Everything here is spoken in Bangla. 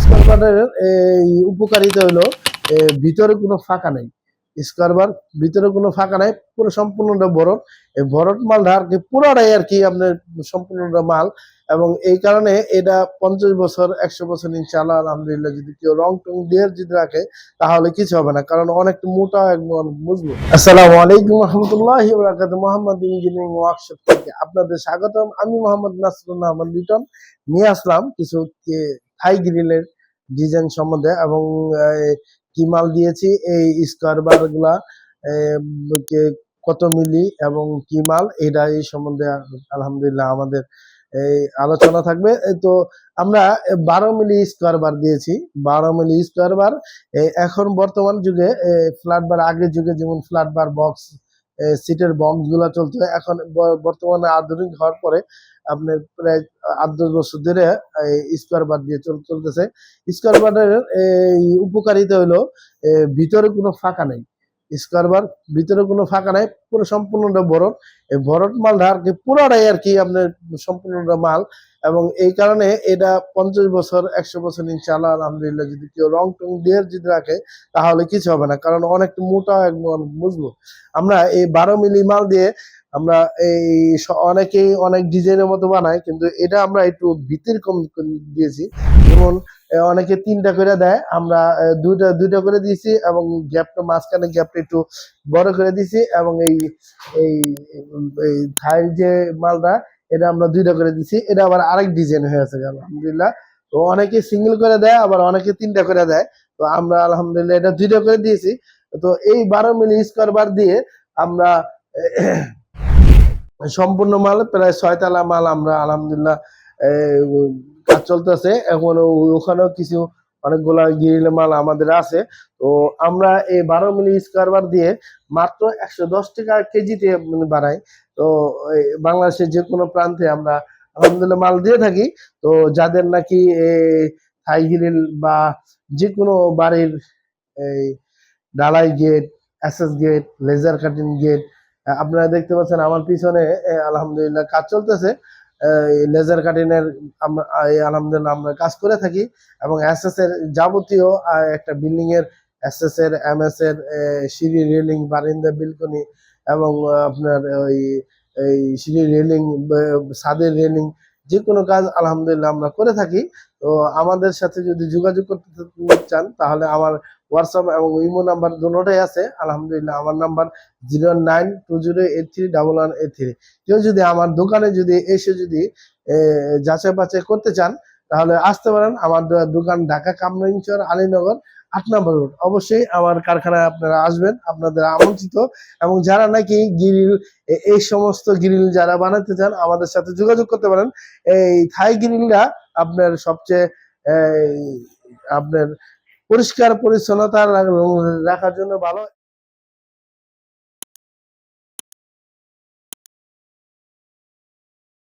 স্কোয়ার বারের এই উপকারিতা হলো ভিতরে কোনো ফাঁকা নেই। স্কোয়ার বার ভিতরে কোনো ফাঁকা নাই, পুরো সম্পূর্ণটা বরট এই বরট মালটা আর কি পুরোটাই আর কি আপনার সম্পূর্ণটা মাল। এবং এই কারণে এটা পঞ্চাশ বছর, একশো বছর ইনশাআল্লাহ, আলহামদুলিল্লাহ, যদি কেউ রং টং দিয়ে যদি রাখে, তাহলে কিছু হবে না। কারণ অনেক মোটা একদম মজবুত আসসালামু আলাইকুম রহমতুল্লাহ বরাকাত মোহাম্মদ ইঞ্জিনিয়ারিং ওয়ার্কশপ থেকে আপনাদের স্বাগতম। আমি মোহাম্মদ নাসরুল্লাহ আহমদ লিটন। নিয়ে আসলাম কিছু থাই গ্রিলের ডিজাইন সম্বন্ধে এবং কি মাল দিয়েছি, এই স্কোয়ার বারগুলা কত মিলি এবং কি মাল এটা এই সম্বন্ধে আলহামদুলিল্লাহ আমাদের এই আলোচনা থাকবে। তো আমরা বারো মিলি স্কোয়ার বার দিয়েছি। বারো মিলি স্কোয়ার বার এখন বর্তমান যুগে ফ্ল্যাট বার আগের যুগে যেমন ফ্ল্যাট বার বক্স সিটের বক্সগুলা চলতো এখন বর্তমানে আধুনিক হওয়ার পরে আপনার প্রায় আট দশ বছর ধরে স্কোয়ার বার দিয়ে চল- চলতেছে। স্কোয়ার বারের এই উপকারিতা হলো ভিতরে কোনো ফাঁকা নেই। স্কোয়ার বার ভিতরে কোনো ফাঁকা নাই, পুরো সম্পূর্ণটা বরট এই মালটা আর কি পুরোটাই আর কি আপনার সম্পূর্ণটা মাল এবং এই কারণে এটা পঞ্চাশ বছর, একশো বছর ইনশাআল্লাহ, আলহামদুলিল্লাহ, যদি কেউ রং টং দিয়ে যদি রাখে, তাহলে কিছু হবে না। কারণ অনেক মোটা একদম মজবুত আমরা এই বারো মিলি মাল দিয়ে আমরা এই অনেকেই অনেক ডিজাইনের মতো বানাই, কিন্তু এটা আমরা একটু ভিতের কম দিয়েছি। যেমন অনেকে তিনটা করে দেয়, আমরা দুইটা দুইটা করে দিয়েছি এবং গ্যাপটা, মাঝখানে গ্যাপটা একটু বড় করে দিয়েছি এবং এই এই থাই যে মালটা এটা আমরা দুইটা করে দিছি। এটা আবার আরেক ডিজাইন হয়ে আছে আলহামদুলিল্লাহ। তো অনেকে সিঙ্গেল করে দেয়, আবার অনেকে তিনটা করে দেয়। তো আমরা আলহামদুলিল্লাহ এটা দুইটা করে দিয়েছি। তো এই বারো মিলি স্কোয়ার বার দিয়ে আমরা, সম্পূর্ণ মাল, প্রায় ছয়তলা মাল আমরা আলহামদুলিল্লাহ কাজ চলতেছে। এখন ওখানেও কিছু অনেকগুলা গিরিল মাল আমাদের আছে। তো আমরা এই বারো মিলি স্কোয়ারবার দিয়ে মাত্র একশো দশ টাকা কেজিতে বানাই তো বাংলাদেশের যে কোনো প্রান্তে আমরা আলহামদুলিল্লাহ মাল দিয়ে থাকি। তো যাদের নাকি থাই গ্রিল বা যে কোনো বাড়ির এই ডালাই gate SS gate laser cutting gate আপনারা দেখতে পাচ্ছেন আমার পিছনে আলহামদুলিল্লাহ কাজ চলতেছে। লেজার কাটিং এর আমরা আলহামদুলিল্লাহ আমরা কাজ করে থাকি এবং এস এর যাবতীয় একটা বিল্ডিং এর এস এর এমএস এর এ, সিঁড়ি রেলিং বারিন্দা বিলকনি এবং আপনার ওই এই সিঁড়ি রেলিং সাদের রেলিং যে কোনো কাজ আলহামদুলিল্লাহ আমরা করে থাকি। তো আমাদের সাথে যদি যোগাযোগ করতে চান, তাহলে আমার হোয়াটসঅ্যাপ এবং ইমো নাম্বার দুটাই আছে। আলহামদুলিল্লাহ আমার number zero nine two zero eight three double one eight three কেউ যদি আমার দোকানে যদি এসে যদি যাচাই বাছাই করতে চান তাহলে আসতে পারেন আমার দোকান ঢাকা কামরাঞ্চর আলীনগর, আট নম্বর রোড। অবশ্যই আমার কারখানায় আপনারা আসবেন, আপনাদের আমন্ত্রিত। এবং যারা নাকি গ্রিল এই সমস্ত গ্রিল যারা বানাতে চান, আমাদের সাথে যোগাযোগ করতে পারেন। এই থাই গ্রিলটা আপনার সবচেয়ে আপনার পরিষ্কার, পরিচ্ছন্নতা রাখার জন্য ভালো।